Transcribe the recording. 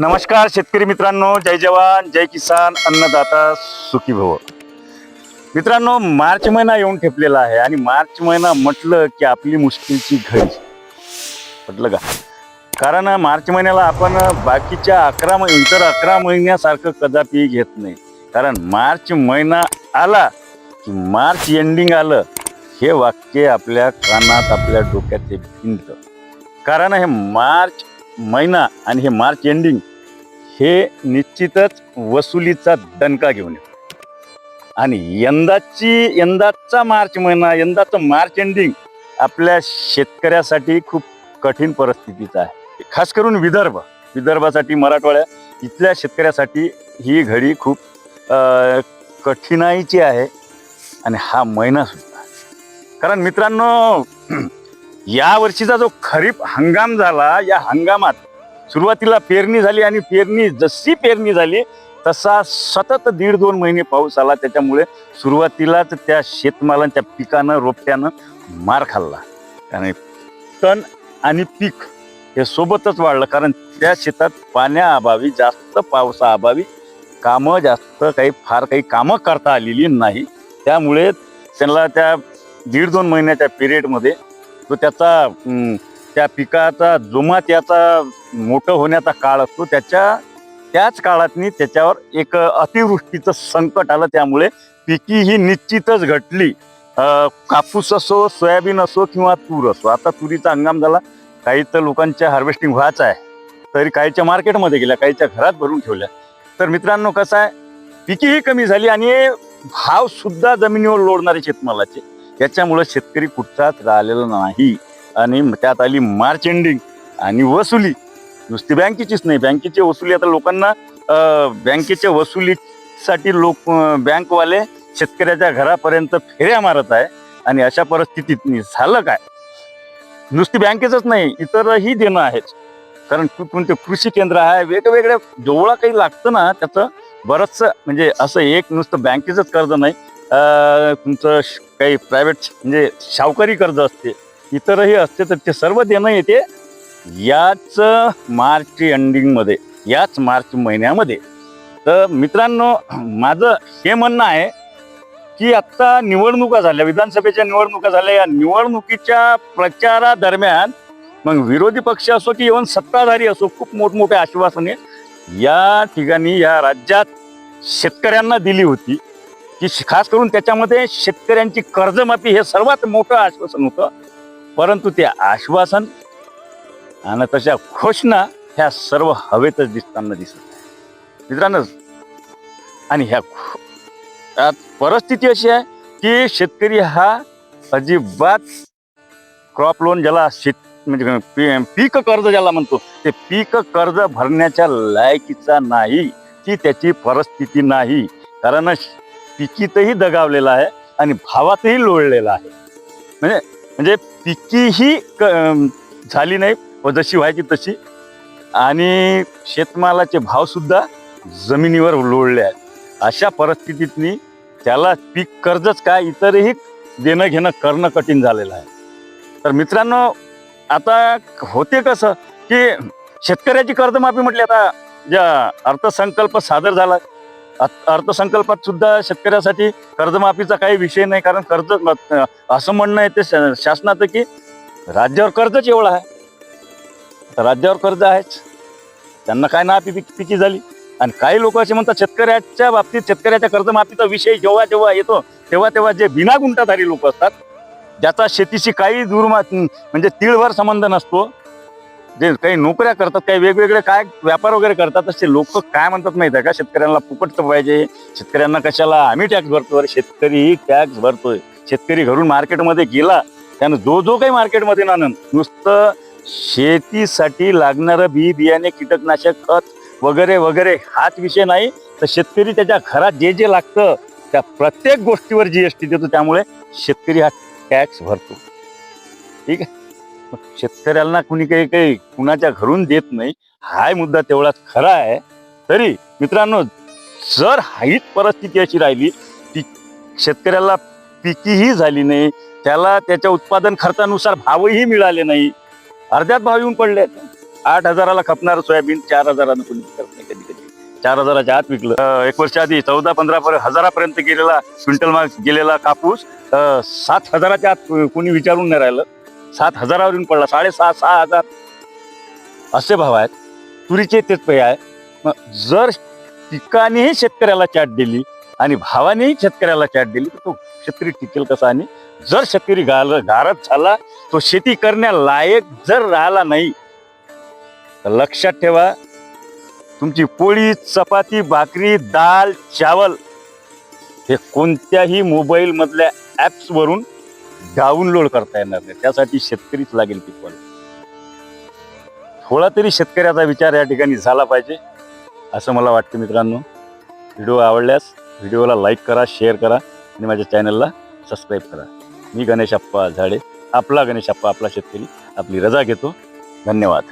नमस्कार शेतकरी मित्रांनो. जय जवान जय किसान अन्नदाता सुखी भव. मित्रांनो मार्च महिना येऊन ठेपलेला आहे आणि मार्च महिना म्हटलं की आपली मुश्किलची घडी. म्हटलं का? कारण मार्च महिन्याला आपण बाकीच्या अकरा महि- इतर अकरा महिन्यासारखं कदापि घेत नाही. कारण मार्च महिना आला की मार्च एंडिंग आलं हे वाक्य आपल्या कानात आपल्या डोक्यात ते भिंत. कारण हे मार्च महिना आणि हे मार्च एंडिंग हे निश्चितच वसुलीचा दणका घेऊन येतो. आणि यंदाची यंदाचा मार्च महिना यंदाचं मार्च एंडिंग आपल्या शेतकऱ्यासाठी खूप कठीण परिस्थितीचा आहे. खास करून विदर्भ. विदर्भासाठी मराठवाड्या इथल्या शेतकऱ्यासाठी ही घडी खूप कठीणाईची आहे आणि हा महिना सुद्धा कारण मित्रांनो या वर्षीचा जो खरीप हंगाम झाला या हंगामात सुरुवातीला पेरणी झाली आणि पेरणी जशी पेरणी झाली तसा सतत दीड दोन महिने पाऊस आला. त्याच्यामुळे सुरुवातीलाच त्या शेतमालांच्या पिकानं रोपट्यानं मार खाल्ला. आणि तण आणि पीक हे सोबतच वाढलं. कारण त्या शेतात पाण्याअभावी जास्त पावसाअभावी कामं जास्त काही फार काही कामं करता आलेली नाही. त्यामुळे त्यांना त्या दीड दोन महिन्याच्या पिरियडमध्ये तो त्याचा त्या पिकाचा जुमा त्याचा मोठं होण्याचा काळ असतो. त्याच्या त्याच काळातनी त्याच्यावर एक अतिवृष्टीचं संकट आलं. त्यामुळे पिकी ही निश्चितच घटली. कापूस असो सोयाबीन असो किंवा तूर असो. आता तुरीचा हंगाम झाला. काही तर लोकांच्या हार्वेस्टिंग व्हायचं आहे. तरी काहीच्या मार्केटमध्ये गेल्या काहीच्या घरात भरून ठेवल्या. तर मित्रांनो कसं आहे? पिकीही कमी झाली आणि भावसुद्धा जमिनीवर लोडणारे शेतमालाचे. त्याच्यामुळं शेतकरी कुठचाच राहिलेला नाही. आणि त्यात आली मार्च एंडिंग आणि वसुली. नुसती बँकेचीच नाही बँकेची वसुली आता लोकांना बँकेच्या वसुलीसाठी लोक बँकवाले शेतकऱ्याच्या घरापर्यंत फेऱ्या मारत आहे आणि अशा परिस्थितीत झालं काय? नुसती बँकेचंच नाही इतरही देणं आहेच कारण कोणते कृषी केंद्र आहे वेगवेगळ्या जेवढा काही लागतं ना त्याचं बरंचसं म्हणजे असं एक नुसतं बँकेचंच कर्ज नाही तुमचं श- काही प्रायव्हेट म्हणजे सावकारी कर्ज असते इतरही असते तर ते सर्व देणं येते. याच मार्च एंडिंगमध्ये याच मार्च महिन्यामध्ये. तर मित्रांनो माझं हे म्हणणं आहे की आत्ता निवडणुका झाल्या विधानसभेच्या निवडणुका झाल्या या निवडणुकीच्या प्रचारादरम्यान मग विरोधी पक्ष असो की इव्हन सत्ताधारी असो खूप मोठमोठ्या आश्वासने या ठिकाणी या राज्यात शेतकऱ्यांना दिली होती. की खास करून त्याच्यामध्ये शेतकऱ्यांची कर्जमाफी हे सर्वात मोठं आश्वासन होतं. परंतु ते आश्वासन आणि तशा घोषणा ह्या सर्व हवेतच दिसताना दिसत आहे मित्रांनो आणि ह्या परिस्थिती अशी आहे की शेतकरी हा अजिबात क्रॉप लोन ज्याला शेत म्हणजे पी- पीक कर्ज ज्याला म्हणतो ते पीक कर्ज भरण्याच्या लायकीचा नाही ती त्याची परिस्थिती नाही. कारण पिकीतही दगावलेला आहे आणि भावातही लोळलेला आहे. म्हणजे म्हणजे पिकीही क झाली नाही व जशी व्हायची तशी. आणि शेतमालाचे भावसुद्धा जमिनीवर लोळले आहेत. अशा परिस्थितीतनी त्याला पीक कर्जच काय इतरही देणं घेणं करणं कठीण झालेलं आहे. तर मित्रांनो आता होते कसं की शेतकऱ्याची कर्जमाफी म्हटली आता ज्या अर्थसंकल्प सादर झाला अर्थसंकल्पात सुद्धा शेतकऱ्यासाठी कर्जमाफीचा काही विषय नाही कारण कर्ज असं म्हणणं येते ते शासनाचं की राज्यावर कर्जच एवढं आहे. राज्यावर कर्ज आहेच. त्यांना काय ना पिकी पिकी झाली? आणि काही लोक असे म्हणतात शेतकऱ्याच्या बाबतीत शेतकऱ्याच्या कर्जमाफीचा विषय जेव्हा जेव्हा येतो तेव्हा तेव्हा जे बिना गुंटाधारी लोक असतात ज्याचा शेतीशी काही दूर म्हणजे तीळभर संबंध नसतो जे काही नोकऱ्या करतात काही वेगवेगळे काय व्यापार वगैरे करतात असे लोक काय म्हणतात माहिती आहे का? शेतकऱ्यांना फुकटचं पाहिजे. शेतकऱ्यांना कशाला आम्ही टॅक्स भरतो शेतकरी टॅक्स भरतोय. शेतकरी घरून मार्केटमध्ये गेला त्यानं जो जो काही मार्केटमध्ये ना नुसतं शेतीसाठी लागणारं बी बियाणे कीटकनाशक खत वगैरे वगैरे हाच विषय नाही. तर शेतकरी त्याच्या घरात जे जे लागतं त्या प्रत्येक गोष्टीवर जी एस टी देतो. त्यामुळे शेतकरी हा टॅक्स भरतो. ठीक आहे? शेतकऱ्याला शेतकऱ्यांना कुणी काही काही कुणाच्या घरून देत नाही. हाय मुद्दा तेवढाच खरा आहे. तरी मित्रांनो जर हाईच परिस्थिती अशी राहिली ती शेतकऱ्याला पिकीही झाली नाही त्याला त्याच्या उत्पादन खर्चानुसार भावही मिळाले नाही. अर्ध्यात भाव येऊन पडले. आठ हजाराला खपणार सोयाबीन चार हजारानं कोणी करत नाही कधी कधी. चार हजाराच्या आत विकलं. एक वर्ष आधी चौदा पंधरा पर्यंत हजारापर्यंत गेलेला क्विंटल मार्क गेलेला कापूस सात हजाराच्या आत कोणी विचारून नाही राहिलं. सात हजारावर येऊन पडला साडेसहा सहा हजार. असे भाव आहेत. तुरीचे तेच पै आहे. मग जर पिकानेही शेतकऱ्याला चाट दिली आणि भावानेही शेतकऱ्याला चाट दिली तर तो शेतकरी टिकेल कसा? आणि जर शेतकरी गाल गारत झाला तो शेती करण्यालायक जर राहिला नाही तर लक्षात ठेवा तुमची पोळी चपाती भाकरी दाल चावल हे कोणत्याही मोबाईलमधल्या ॲप्सवरून डाउनलोड करता येणार नाही. त्यासाठी शेतकरीच लागेल पिकवायला थोडा तरी शेतकऱ्याचा विचार या ठिकाणी झाला पाहिजे असं मला वाटतं मित्रांनो. व्हिडिओ आवडल्यास व्हिडिओला लाईक करा शेअर करा आणि माझ्या चॅनलला सबस्क्राईब करा. मी गणेश अप्पा झाडे आपला गणेश अप्पा आपला शेतकरी आपली रजा घेतो. धन्यवाद.